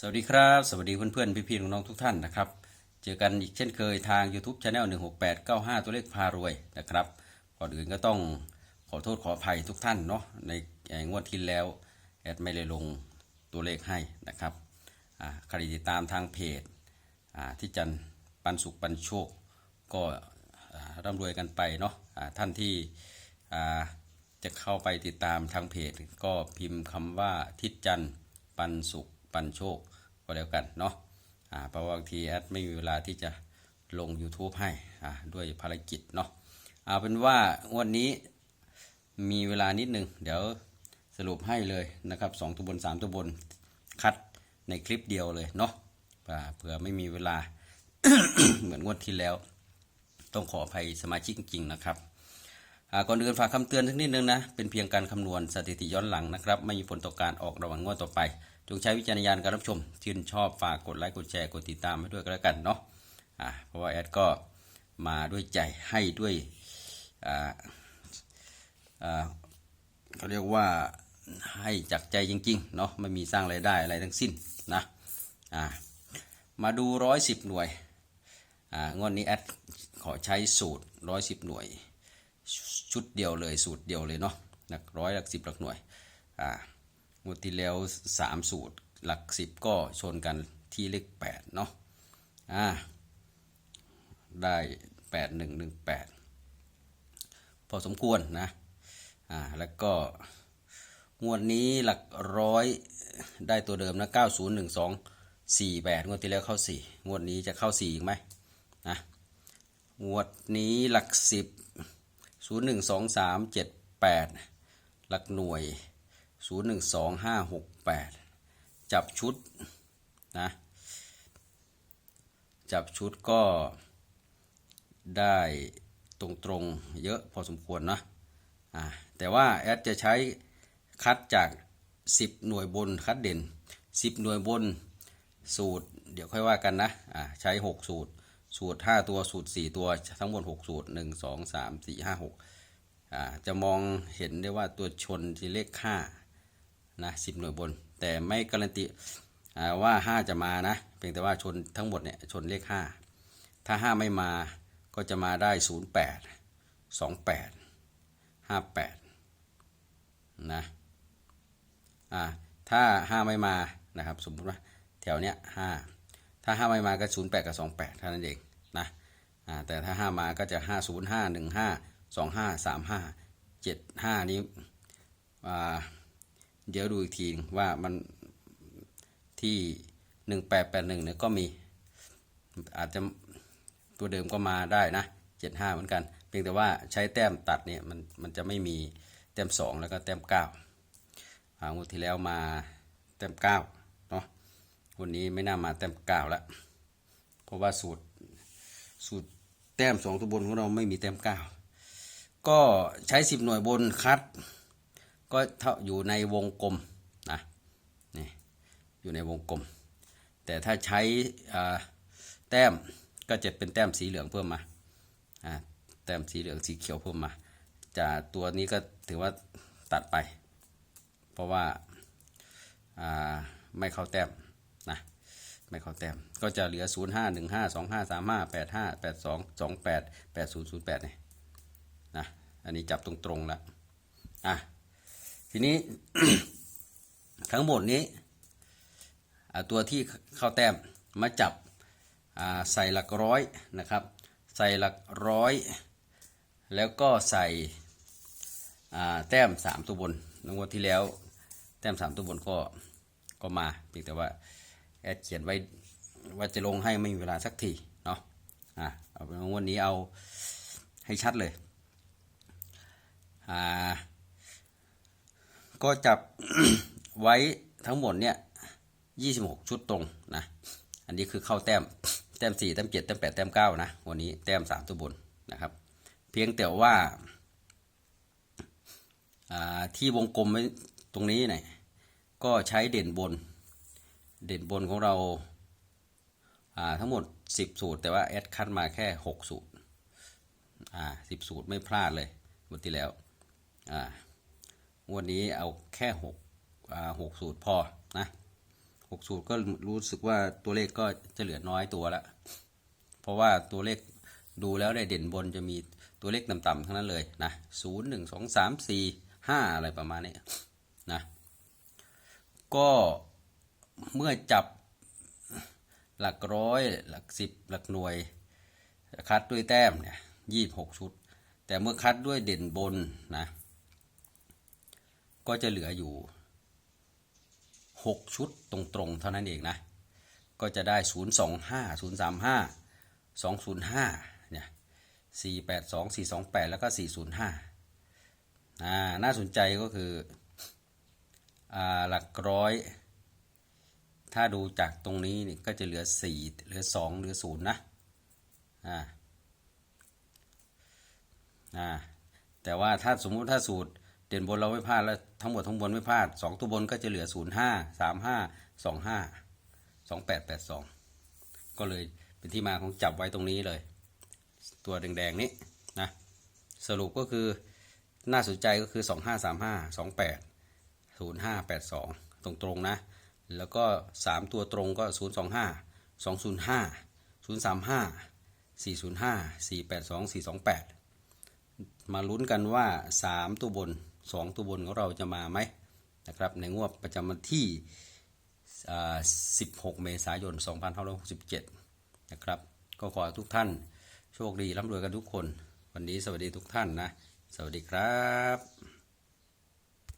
สวัสดีครับ สวัสดีเพื่อนๆ พี่ๆน้องๆทุกท่านนะครับ เจอกันอีกเช่นเคยทาง YouTube Channel 16895 ตัวเลขพารวยนะครับก่อนอื่นก็ต้องขอโทษขออภัยทุกท่านเนาะในงวดที่แล้ว แอดไม่ได้ลงตัวเลขให้นะครับอ่าใครติดตามทางเพจอ่าที่จันปันสุขปันโชค ก็ร่ำรวยกันไปเนาะอ่าท่านที่อ่าจะเข้าไปติดตามทางเพจ ก็พิมพ์คำว่าทิศจันปันสุข ปันโชคก็แล้วกันเนาะอ่าเพราะบางทีแอดไม่มีเวลาที่จะลง YouTube ให้อ่าด้วยภารกิจเนาะเอาเป็นว่างวันนี้มีเวลานิดนึงเดี๋ยวสรุปให้เลยนะครับสองตัวบนสามตัวบนคัดในคลิปเดียวเลยเนาะเผื่อไม่มีเวลาเหมือนงวดที่แล้ว ต้องขออภัยสมาชิกจริงๆนะครับก่อนอื่นฝากคำเตือนสักนิดนึงนะ เป็นเพียงการคำนวณสถิติย้อนหลังนะครับ ไม่มีผลต่อการออกรางวัลงวดต่อไป จงใช้วิจารณญาณการรับชมชื่นชอบฝากกดไลค์กดแชร์กดติดตามให้ด้วยก็แล้วกันเนาะอ่าเพราะว่าแอดก็มาด้วยใจให้ด้วยอ่าอ่าเขาเรียกว่าให้จากใจจริงๆเนาะไม่มีสร้างรายได้อะไรทั้งสิ้นนะอ่ามาดูร้อยสิบหน่วยอ่างวดนี้แอดขอใช้สูตรร้อยสิบหน่วย ชุดเดียวเลยสูตรเดียวเลยเนาะหลักร้อยหลักสิบหลักหน่วยอ่า งวดที่แล้วสามสูตรหลักสิบก็ชนกันที่เลขแปดเนาะอ่าได้แปดหนึ่งหนึ่งแปดพอสมควรนะอ่าแล้วก็งวดนี้หลักร้อยได้ตัวเดิมนะเก้าศูนย์หนึ่งสองสี่แปดงวดที่แล้วเข้าสี่งวดนี้จะเข้าสี่อีกไหมนะงวดนี้หลักสิบศูนย์หนึ่งสองสามเจ็ดแปดหลักหน่วย ศูนย์หนึ่งสองห้าหกแปดจับชุดนะจับชุดก็ได้ตรงๆเยอะพอสมควรนะอ่าแต่ว่าแอดจะใช้คัดจาก 10 หน่วยบนคัดเด่น 10 หน่วยบนสูตร เดี๋ยวค่อยว่ากันนะอ่าใช้ 6 สูตร สูตร 5 ตัวสูตร 4 ตัวทั้งหมด6สูตร 1 2 3 4 5 6อ่าจะมองเห็นได้ว่าตัวชนที่เลข5 นะ10หน่วยบน แต่ไม่การันตีอ่าว่า 5 จะมานะ เพียงแต่ว่าชนทั้งหมดเนี่ยชนเลข 5 ถ้า 5 ไม่มาก็จะมาได้ 08 28 58นะอ่าถ้าห้าไม่มานะครับสมมติว่าแถวเนี้ยห้าถ้าห้าไม่มาก็ศูนย์แปดกับสองแปดเท่านั้นเองนะอ่าแต่ถ้าห้ามาก็จะห้าศูนย์ห้าหนึ่งห้าสองห้าสามห้าเจ็ดห้านี้อ่า เดี๋ยวดูอีกทีว่ามันที่หนึ่งแปดแปดหนึ่งเนี่ยก็มี อาจจะตัวเดิมก็มาได้นะเจ็ดห้าเหมือนกัน เพียงแต่ว่าใช้แต้มตัดเนี่ยมันมันจะไม่มีแต้มสองแล้วก็แต้มเก้าอ่างวดที่แล้วมาแต้มเก้าเนาะวันนี้ไม่น่ามาแต้มเก้าแล้วเพราะว่าสูตรสูตรแต้มสองตัวบนของเราไม่มีแต้มเก้าก็ใช้สิบหน่วยบนคัด ก็เท่าอยู่ในวงกลมนะนี่อยู่ในวงกลม แต่ถ้าใช้แต้มก็จะเป็นแต้มสีเหลืองเพิ่มมาแต้มสีเหลืองสีเขียวเพิ่มมาจากตัวนี้ก็ถือว่าตัดไป เพราะว่าอ่าไม่เข้าแต้มนะไม่เข้าแต้มก็จะเหลือ 0 5 1 5 2 5 3 5 8 5 8 2 2 8 8 0 0 8เนี่ยนะอันนี้จับตรงๆแล้วอะ ทีนี้ทั้งหมดนี้ตัวที่เข้าแต้มมาจับใส่หลักร้อยนะครับ ใส่หลักร้อย แล้วก็ใส่แต้มสามตัวบนนงวดที่แล้วแต้มสามตัวบนก็ก็มาเพียงแต่ว่าแอดเขียนไว้ว่าจะลงให้ไม่มีเวลาสักทีเนาะอะเอาเป็นว่างวดนี้เอาให้ชัดเลยอ่า ก็จับไว้ทั้งหมดเนี่ยยี่สิบหกชุดตรงนะ อันนี้คือเข้าแต้ม แต้มสี่แต้มเจ็ดแต้มแปดแต้มเก้านะ วันนี้แต้มสามตัวบนนะครับ เพียงแต่ว่าอ่าที่วงกลมไว้ตรงนี้เนี่ยก็ใช้เด่นบน เด่นบนของเราอ่าทั้งหมด 10 สูตร แต่ว่าแอดคัดมาแค่ 6 สูตรอ่าสิสูตรไม่พลาดเลยวันที่แล้วอ่า วันนี้เอาแค่6อ่าหกสูตรพอนะหกสูตรก็รู้สึกว่าตัวเลขก็จะเหลือน้อยตัวแล้วเพราะว่าตัวเลขดูแล้วได้เด่นบนจะมีตัวเลขต่ำๆทั้งนั้นเลยนะศูนย์หนึ่งสองสามสี่ห้าอะไรประมาณนี้นะก็เมื่อจับหลักร้อยหลักสิบหลักหน่วย คัดด้วยแต้มเนี่ยยี่หกชุด แต่เมื่อคัดด้วยเด่นบนนะ ก็จะเหลืออยู่หกชุดตรงๆ เท่านั้นเองนะ ก็จะได้ศูนย์สองห้าศูนย์สามห้าสองศูนย์ห้าเนี่ยสี่แปดสองสี่สองแล้วก็สี่ศูนย์ห้าอ่าน่าสนใจก็คืออ่าหลักร้อย ถ้าดูจากตรงนี้นี่ก็จะเหลือ 4 เหลือ 2 เหลือ 0 นะอ่าอ่าแต่ว่าถ้าสมมุติถ้าสูตร เด่นบนเราไม่พลาดแล้วทั้งหมดทั้งบนไม่พลาด2ตัวบนก็จะเหลือ0 5 3 5 2 5 2 8 8 2ก็เลยเป็นที่มาของจับไว้ตรงนี้เลย ตัวแดงๆนี้นะสรุปก็คือน่าสนใจก็คือ 2535 28ศูนย์ห้าแปดสองตรงตรงๆนะ แล้วก็สามตัวตรงก็ศูนย์สองห้าสองศูนย์ห้าศูนย์สามห้าสี่ศูนย์ห้าสี่แปดสองสี่สองแปดมาลุ้นกันว่าสามตัวบน สองตัวบนของเราจะมาไหมนะครับในงวดประจำวันที่สิบหกเมษายนสองพันห้าร้อยหกสิบเจ็ดนะครับก็ขอทุกท่านโชคดีร่ำรวยกันทุกคน วันนี้สวัสดีทุกท่านนะ สวัสดีครับ